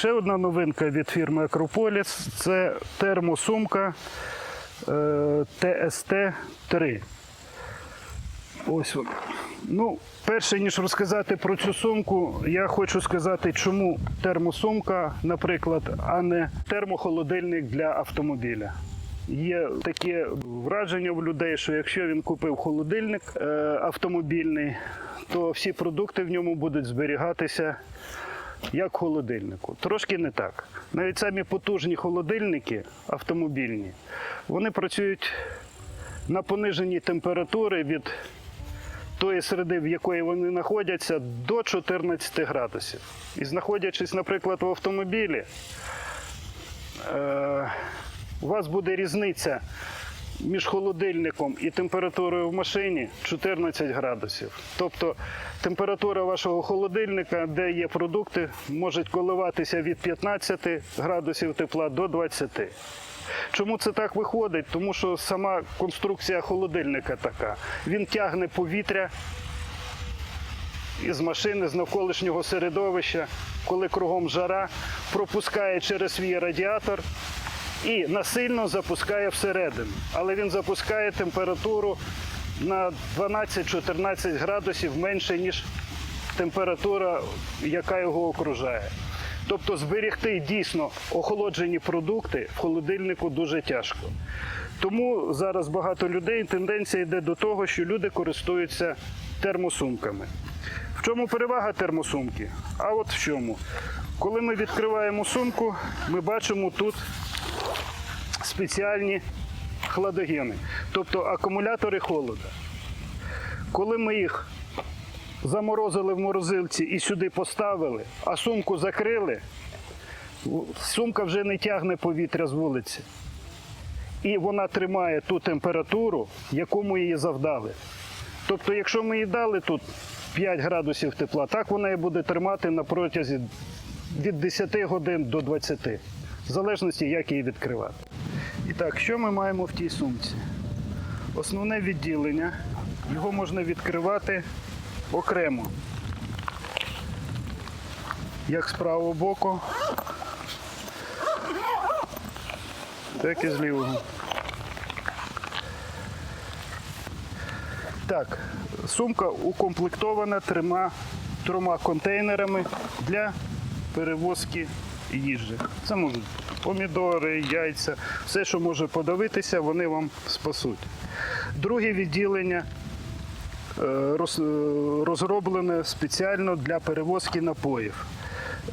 Ще одна новинка від фірми Акрополіс це термосумка е, TST-3. Ось вона. Ну, перше, ніж розказати про цю сумку, я хочу сказати, чому термосумка, наприклад, а не термохолодильник для автомобіля. Є таке враження в людей, що якщо він купив холодильник е, автомобільний, то всі продукти в ньому будуть зберігатися як холодильнику. Трошки не так. Навіть самі потужні холодильники автомобільні, вони працюють на пониженій температури від тої середи, в якої вони знаходяться, до 14 градусів. І знаходячись, наприклад, в автомобілі, е, у вас буде різниця між холодильником і температурою в машині 14 градусів. Тобто температура вашого холодильника, де є продукти, може коливатися від 15 градусів тепла до 20. Чому це так виходить? Тому що сама конструкція холодильника така. Він тягне повітря із машини, з навколишнього середовища, коли кругом жара, пропускає через свій радіатор і насильно запускає всередину. Але він запускає температуру на 12-14 градусів менше, ніж температура, яка його окружає. Тобто зберегти дійсно охолоджені продукти в холодильнику дуже тяжко. Тому зараз багато людей тенденція йде до того, що люди користуються термосумками. В чому перевага термосумки? А от в чому? Коли ми відкриваємо сумку, ми бачимо тут спеціальні хладогени, тобто акумулятори холода. Коли ми їх заморозили в морозилці і сюди поставили, а сумку закрили, сумка вже не тягне повітря з вулиці. І вона тримає ту температуру, яку ми її завдали. Тобто, якщо ми їй дали тут 5 градусів тепла, так вона і буде тримати на протязі від 10 годин до 20, в залежності, як її відкривати. І так, що ми маємо в тій сумці? Основне відділення, його можна відкривати окремо. Як з правого боку, так і з лівого. Так, сумка укомплектована трьома, трьома контейнерами для перевозки їжі. Це можуть помідори, яйця, все, що може подавитися, вони вам спасуть. Друге відділення е, е, розроблене спеціально для перевозки напоїв.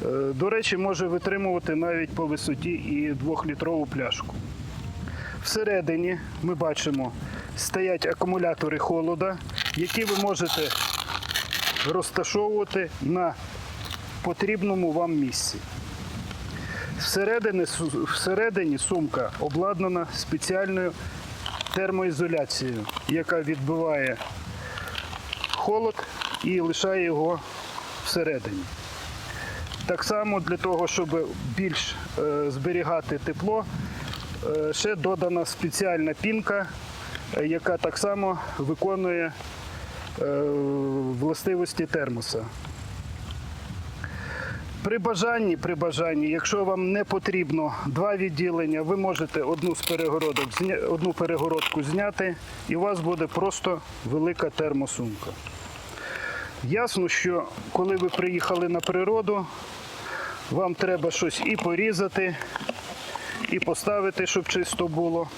Е, До речі, може витримувати навіть по висоті і двохлітрову пляшку. Всередині ми бачимо, стоять акумулятори холода, які ви можете розташовувати на потрібному вам місці. Всередині, всередині сумка обладнана спеціальною термоізоляцією, яка відбиває холод і лишає його всередині. Так само для того, щоб більш е, зберігати тепло, е, ще додана спеціальна пінка, е, яка так само виконує властивості термоса. При бажанні, при бажанні, якщо вам не потрібно два відділення, ви можете одну з перегородок одну перегородку зняти, і у вас буде просто велика термосумка. Ясно, що коли ви приїхали на природу, вам треба щось і порізати, і поставити, щоб чисто було.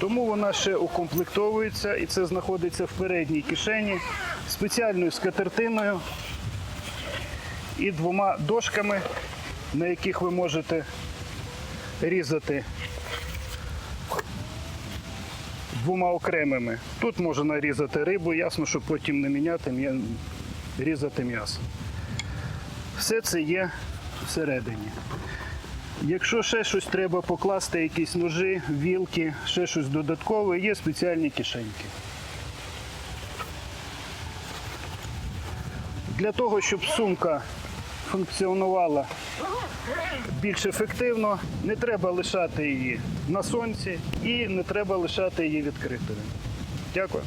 Тому вона ще укомплектовується і це знаходиться в передній кишені спеціальною скатертиною і двома дошками, на яких ви можете різати двома окремими. Тут можна різати рибу, ясно, щоб потім не міняти, різати м'ясо. Все це є всередині. Якщо ще щось треба покласти, якісь ножі, вілки, ще щось додаткове, є спеціальні кишеньки. Для того, щоб сумка функціонувала більш ефективно, не треба лишати її на сонці і не треба лишати її відкритою. Дякую.